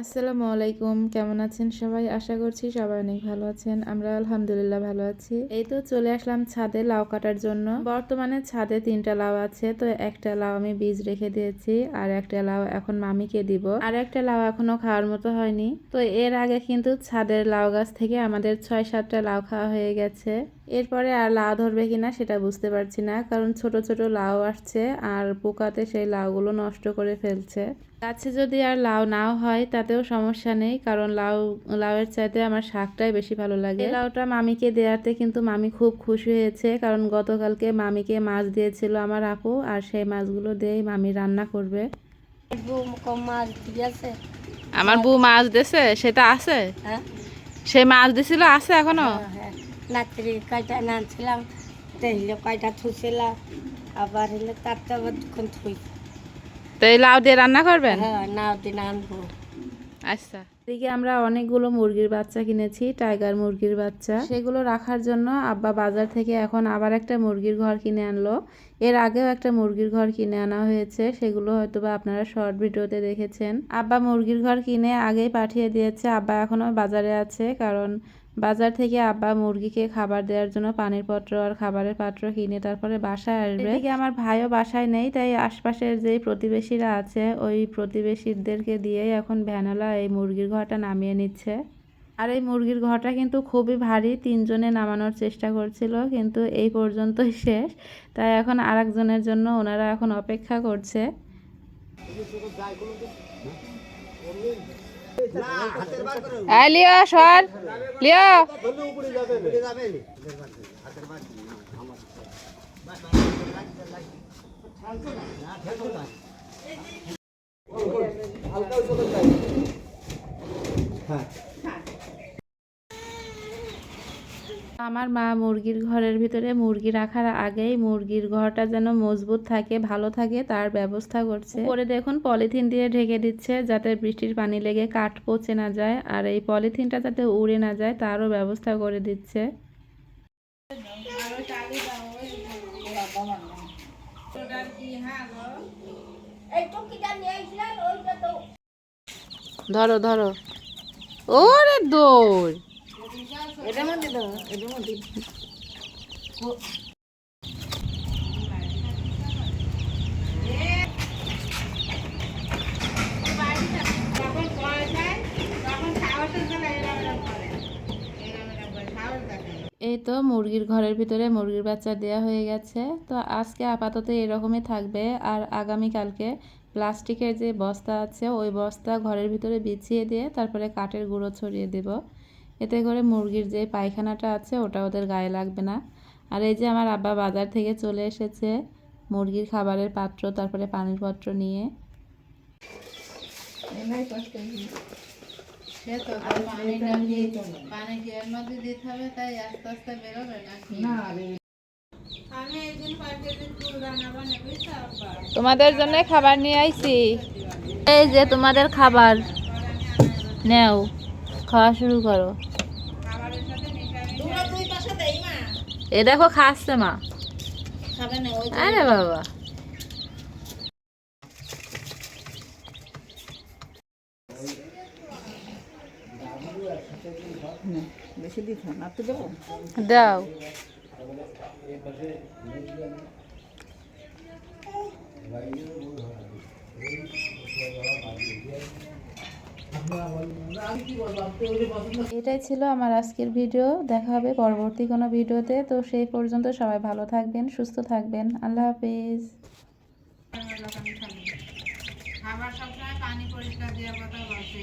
আসসালামু আলাইকুম, কেমন আছেন সবাই? আশা করছি সবাই অনেক ভালো আছেন। আমরা আলহামদুলিল্লাহ ভালো আছি। এই তো চলে আসলাম ছাদে লাউ কাটার জন্য। বর্তমানে ছাদে তিনটা লাউ আছে, তো একটা লাউ আমি বীজ রেখে দিয়েছি আর একটা লাউ এখন মামিকে দিব। আর একটা লাউ এখনও খাওয়ার মতো হয়নি। তো এর আগে কিন্তু ছাদের লাউ গাছ থেকে আমাদের ছয় সাতটা লাউ খাওয়া হয়ে গেছে। এরপরে আর লাউ ধরবে কিনা সেটা বুঝতে পারছি না, কারণ ছোট ছোট লাউ আসছে আর পোকাতে সেই লাউগুলো নষ্ট করে ফেলছে। গাছে যদি আর লাউ নাও হয় তাতেও সমস্যা নেই। কারণ লাউ লাউয়ের চাইতে আমার শাকটাই বেশি ভালো লাগে। লাউটা মামিকে দেওয়াতে কিন্তু মামি খুব খুশি হয়েছে। কারণ গতকালকে মামিকে মাছ দিয়েছিল আমার আপু আর সেই মাছগুলো দিয়েই মামি রান্না করবে। কম মাছ ঠিক আছে আমার বউ মাছ দিছে সেটা আছে? হ্যাঁ। সেই মাছ দিছিল আছে এখনও? হ্যাঁ রাত্রি কয়টা নানছিলাম তো কয়টা থুছিলাম আবার হইলে তারটা আবার তো এই লাউ দিয়ে রান্না করবেন? হ্যাঁ আনব আচ্ছা। এদিকে আমরা অনেকগুলো মুরগির বাচ্চা কিনেছি টাইগার মুরগির বাচ্চা। সেগুলো রাখার জন্য আব্বা বাজার থেকে এখন আবার একটা মুরগির ঘর কিনে আনলো। এর আগেও একটা মুরগির ঘর কিনে আনা হয়েছে সেগুলো হয়তো বা আপনারা শর্ট ভিডিওতে দেখেছেন। আব্বা মুরগির ঘর কিনে আগেই পাঠিয়ে দিয়েছে আব্বা এখনও বাজারে আছে কারণ বাজার থেকে আব্বা মুরগিকে খাবার দেওয়ার জন্য পানির পাত্র আর খাবারের পাত্র কিনে তারপরে বাসায় আসবে। এদিকে আমার ভাইও বাসায় নেই, তাই আশপাশের যেই প্রতিবেশীরা আছে, ওই প্রতিবেশীদেরকে দিয়েই এখন ভ্যানলা এই মুরগির ঘরটা নামিয়ে নিচ্ছে। আর এই মুরগির ঘরটা কিন্তু খুবই ভারী, তিনজনে নামানোর চেষ্টা করছিল, কিন্তু এই পর্যন্তই শেষ। তাই এখন আরেকজনের জন্য ওনারা এখন অপেক্ষা করছে। এই লিও সর লিও। আমার মা মুরগির ঘরের ভিতরে মুরগি রাখার আগেই মুরগির ঘরটা যেন মজবুত থাকে, ভালো থাকে, তার ব্যবস্থা করছে। পরে দেখুন পলিথিন দিয়ে ঢেকে দিচ্ছে যাতে বৃষ্টির পানি লেগে কাঠ পচে না যায় আর এই পলিথিনটা যাতে উড়ে না যায় তারও ব্যবস্থা করে দিচ্ছে। ধরো ধরো। ওরে দৌড় এই তো মুরগির ঘরের ভিতরে মুরগির বাচ্চা দেওয়া হয়ে গেছে। তো আজকে আপাতত এরকমই থাকবে। আর আগামীকালকে প্লাস্টিকের যে বস্তা আছে, ওই বস্তা ঘরের ভিতরে বিছিয়ে দিয়ে তারপরে কাঠের গুঁড়ো ছড়িয়ে দেব। এতে করে মুরগির যে পায়খানাটা আছে ওটা ওদের গায়ে লাগবে না। আর এই যে আমার আব্বা বাজার থেকে চলে এসেছে মুরগির খাবারের পাত্র তারপরে পানির পাত্র নিয়ে। সে তো পানিটা পানি কি এর মধ্যে দিতে হবে তাই আস্তে আস্তে বেরোবে নাকি? তোমাদের জন্য খাবার নিয়ে আইছি। এই যে তোমাদের খাবার। নেও খাওয়া শুরু করো। এ দেখো খাচ্ছে মা। আরে বাবা বেশি দিতে না তো দেবো দাও। এটাই ছিল আমার আজকের ভিডিও। দেখা হবে পরবর্তী কোনো ভিডিওতে। তো সেই পর্যন্ত সবাই ভালো থাকবেন, সুস্থ থাকবেন। আল্লাহ হাফিজ। খাবার সবসময় পানি পরিষ্কার দেওয়ার কথা বলছে।